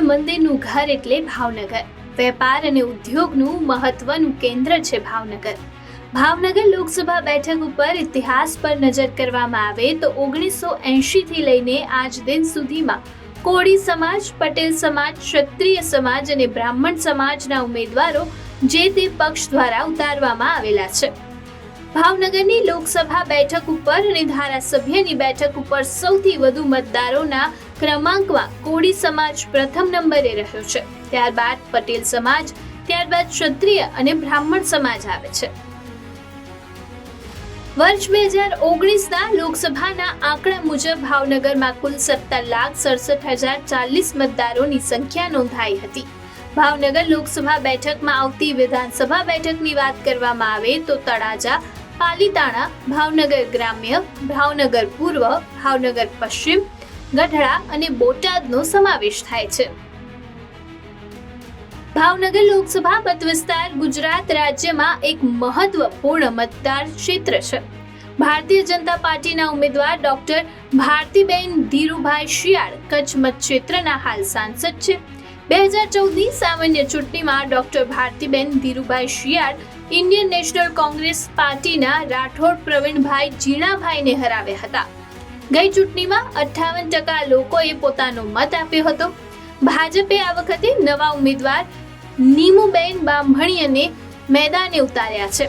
મંદિરનું ઘર એટલે ભાવનગર. વેપાર અને ઉદ્યોગનું મહત્વનું કેન્દ્ર છે ભાવનગર. ભાવનગર લોકસભા બેઠક ઉપર ઇતિહાસ પર નજર કરવામાં આવે તો ઓગણીસો થી લઈને આજ દિન સુધીમાં કોળી સમાજ, પટેલ સમાજ, ક્ષત્રિય સમાજ અને બ્રાહ્મણ સમાજના ઉમેદવારો જે તે પક્ષ દ્વારા ઉતારવામાં આવેલા છે. ભાવનગરની લોકસભા બેઠક ઉપર અને ધારાસભ્યની બેઠક ઉપર સૌથી વધુ મતદારોના ક્રમાંકમાં કોળી સમાજ પ્રથમ નંબરે રહ્યો છે. ત્યારબાદ પટેલ સમાજ, ત્યારબાદ ક્ષત્રિય અને બ્રાહ્મણ સમાજ આવે છે. વર્ષ બે હજાર ઓગણીસના લોકસભાના આંકડા મુજબ ભાવનગરમાં કુલ સત્તર લાખ સડસઠ હજાર ચાલીસ મતદારોની સંખ્યા નોંધાઈ હતી. ભાવનગર લોકસભા બેઠકમાં આવતી વિધાનસભા બેઠકની વાત કરવામાં આવે તો તળાજા, પાલીતાણા, ભાવનગર ગ્રામ્ય, ભાવનગર પૂર્વ, ભાવનગર પશ્ચિમ ગઢડા અને બોટાદનો સમાવેશ થાય છે. ભાવનગર લોકસભા મત વિસ્તાર ગુજરાત રાજ્યમાં એક મહત્વપૂર્ણ મતદાર ક્ષેત્ર છે. ભારતીય જનતા પાર્ટીના ઉમેદવાર ડોક્ટર ભારતીબેન ધીરુભાઈ શિયાળ કચ્છ મત ક્ષેત્રના હાલ સાંસદ છે. બે હજાર ચૌદની સામાન્ય ચૂંટણીમાં doctor Bharatiben Dhirubhai Shiyal Indian National Congress પાર્ટીના રાઠોડ પ્રવીણભાઈ જીણાભાઈને હરાવ્યા હતા. ગઈ ચૂંટણીમાં અઠ્ઠાવન ટકા લોકોએ પોતાનો મત આપ્યો હતો. ભાજપે આ વખતે નવા ઉમેદવાર નીમુબેન બામભણીયાને મેદાને ઉતાર્યા છે.